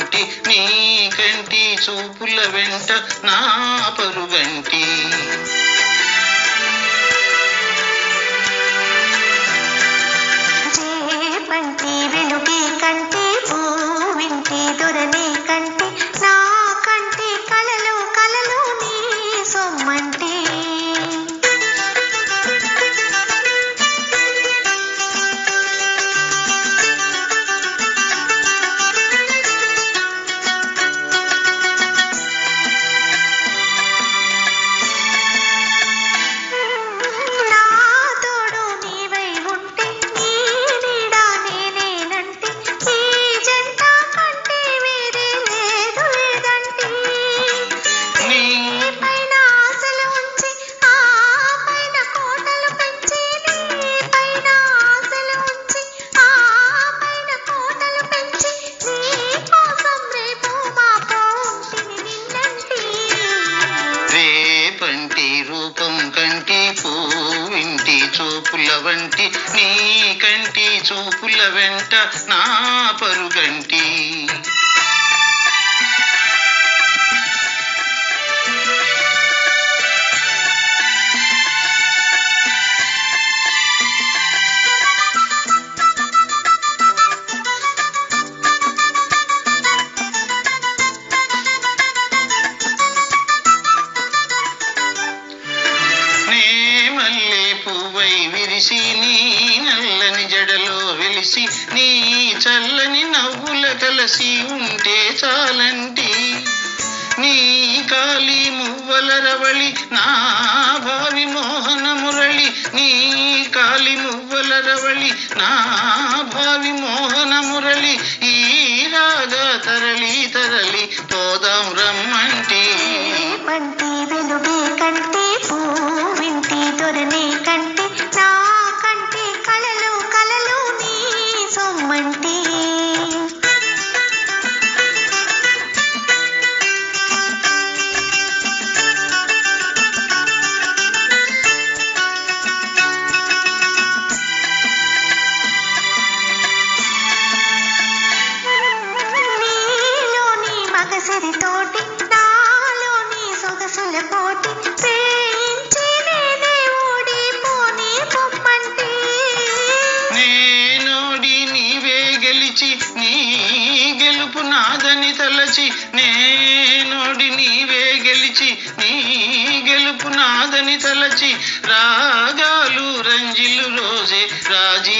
కంటి నీ కంటి చూపుల వెంట నా పరుగంటి. చూపుల వంటి నీ కంటి చూపుల వెంట నా పరుగంటి. తెలిసి నీ చల్లని నవ్వుల కలసి ఉంటే చాలంటి నీ కాలి మువ్వల రవళి నా భావి మోహన మురళి నీ కాలి మువ్వల రవళి నా భావి మోహన మురళి ఈ రాగా తరలి తరలి పోదాం రమ్మంటి. పంటి వెలుగే కంటే పూవింటి దొరనే కంటే నా నీలోని తోటి నాలోని సొగసుల పోటీ ప్రేయించి నేనే ఓడిపోని పొమ్మంటే నేనోడి నీవే గెలిచి నీ గెలుపు నాదని తలచి నేనోడి నీవే గెలిచి నీ గెలుపు నాదని తలచి రాగాలు రంజిలు రోజే రాజీ